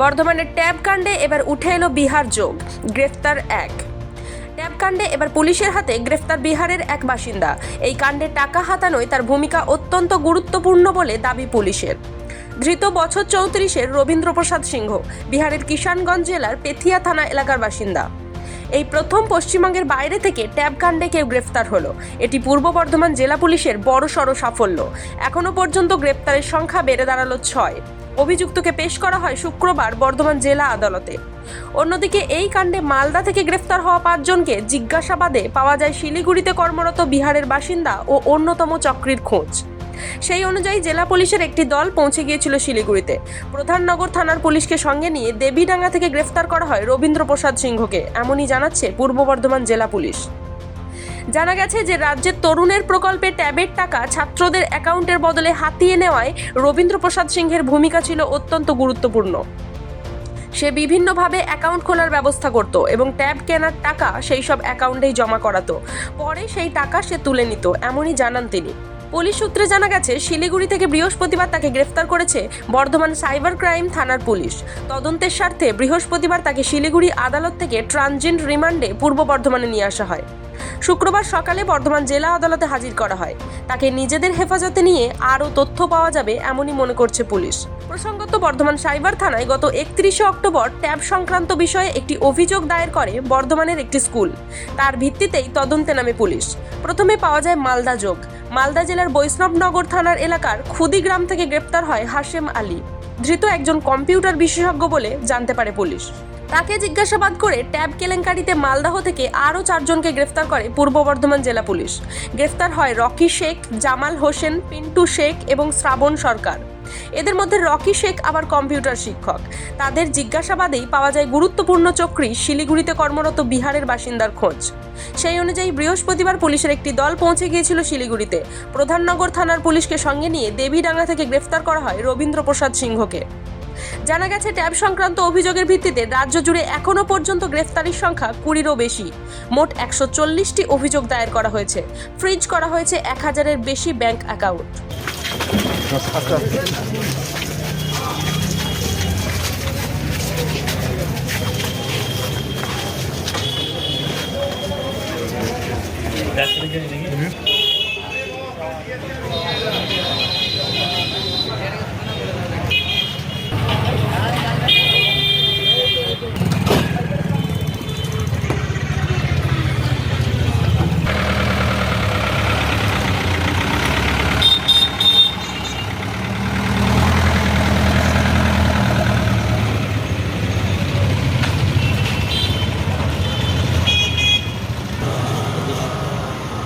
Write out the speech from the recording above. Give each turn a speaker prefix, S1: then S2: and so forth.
S1: বর্ধমানের ট্যাব কাণ্ডে এবার উঠে এলো বিহার যোগ, গ্রেফতার এক। ট্যাব কাণ্ডে এবার পুলিশের হাতে গ্রেফতার বিহারের এক বাসিন্দা। এই কাণ্ডে টাকা হাতানোয় তার ভূমিকা অত্যন্ত গুরুত্বপূর্ণ বলে দাবি পুলিশের। ধৃত বছর চৌত্রিশের রবীন্দ্রপ্রসাদ সিংহ, বিহারের কিষানগঞ্জ জেলার পেথিয়া থানা এলাকার বাসিন্দা। এই প্রথম পশ্চিমবঙ্গের বাইরে থেকে ট্যাব কাণ্ডে কেউ গ্রেফতার হলো। এটি পূর্ব বর্ধমান জেলা পুলিশের বড় সড় সাফল্য। এখনও পর্যন্ত গ্রেপ্তারের সংখ্যা বেড়ে দাঁড়াল ছয়। অভিযুক্তকে পেশ করা হয় শুক্রবার বর্ধমান জেলা আদালতে। অন্যদিকে এই কাণ্ডে মালদা থেকে গ্রেফতার হওয়া পাঁচজনকে জিজ্ঞাসাবাদে পাওয়া যায় শিলিগুড়িতে কর্মরত বিহারের বাসিন্দা ও অন্যতম চক্রীর খোঁজ। সেই অনুযায়ী জেলা পুলিশের একটি দল পৌঁছে গিয়েছিল শিলিগুড়িতে। প্রধাননগর থানার পুলিশকে সঙ্গে নিয়ে দেবীডাঙ্গা থেকে গ্রেফতার করা হয় রবীন্দ্রপ্রসাদ সিংহকে, এমনই জানাচ্ছে পূর্ব বর্ধমান জেলা পুলিশ। জানা গেছে যে রাজ্যের তরুণের প্রকল্পে ট্যাবের টাকা ছাত্রদের অ্যাকাউন্টের বদলে হাতিয়ে নেওয়ায় রবীন্দ্রপ্রসাদ সিংহের ভূমিকা ছিল অত্যন্ত গুরুত্বপূর্ণ। সে বিভিন্নভাবে অ্যাকাউন্ট খোলার ব্যবস্থা করত এবং ট্যাব কেনার টাকা সেই সব অ্যাকাউন্টেই জমা করাতো। পরে সেই টাকা সে তুলে নিত, এমনই জানান তিনি। পুলিশ সূত্রে জানা গেছে, শিলিগুড়ি থেকে বৃহস্পতিবার তাকে গ্রেফতার করেছে বর্ধমান সাইবার ক্রাইম থানার পুলিশ। তদন্তের স্বার্থে বৃহস্পতিবার তাকে শিলিগুড়ি আদালত থেকে ট্রানজিট রিমান্ডে পূর্ব বর্ধমানে নিয়ে আসা হয়। শুক্রবার সকালে বর্ধমান জেলা আদালতে হাজির করা হয়। তাকে নিজেদের হেফাজতে নিয়ে আরও তথ্য পাওয়া যাবে এমনই মনে করছে পুলিশ। প্রসঙ্গত, বর্ধমান সাইবার থানায় গত একত্রিশে অক্টোবর ট্যাব সংক্রান্ত বিষয়ে একটি অভিযোগ দায়ের করে বর্ধমানের একটি স্কুল। তার ভিত্তিতেই তদন্তে নামে পুলিশ। প্রথমে পাওয়া যায় মালদা যোগ। মালদা জেলার বৈষ্ণবনগর থানার এলাকার খুদি গ্রাম থেকে গ্রেপ্তার হয় হাশেম আলী। ধৃত একজন কম্পিউটার বিশেষজ্ঞ বলে জানতে পারে পুলিশ। তাকে জিজ্ঞাসাবাদ করে ট্যাব কেলেঙ্কারিতে মালদাহ থেকে আরও চারজনকে গ্রেফতার করে পূর্ব বর্ধমান জেলা পুলিশ। গ্রেফতার হয় রকি শেখ, জামাল হোসেন, পিন্টু শেখ এবং শ্রাবণ সরকার। এদের মধ্যে রকি শেখ আবার কম্পিউটার শিক্ষক। তাদের জিজ্ঞাসাবাদেই পাওয়া যায় গুরুত্বপূর্ণ চক্রী শিলিগুড়িতে কর্মরত বিহারের বাসিন্দার খোঁজ। সেই অনুযায়ী বৃহস্পতিবার পুলিশের একটি দল পৌঁছে গিয়েছিল শিলিগুড়িতে। প্রধাননগর থানার পুলিশকে সঙ্গে নিয়ে দেবীডাঙ্গা থেকে গ্রেফতার করা হয় রবীন্দ্রপ্রসাদ সিংহকে। জানা গেছে, ট্যাব সংক্রান্ত অভিযোগের ভিত্তিতে রাজ্য জুড়ে এখনও পর্যন্ত গ্রেফতারির সংখ্যা কুড়িরও বেশি মোট একশো চল্লিশটি অভিযোগ দায়ের করা হয়েছে ফ্রিজ করা হয়েছে এক হাজারের বেশি bank account That's the beginning.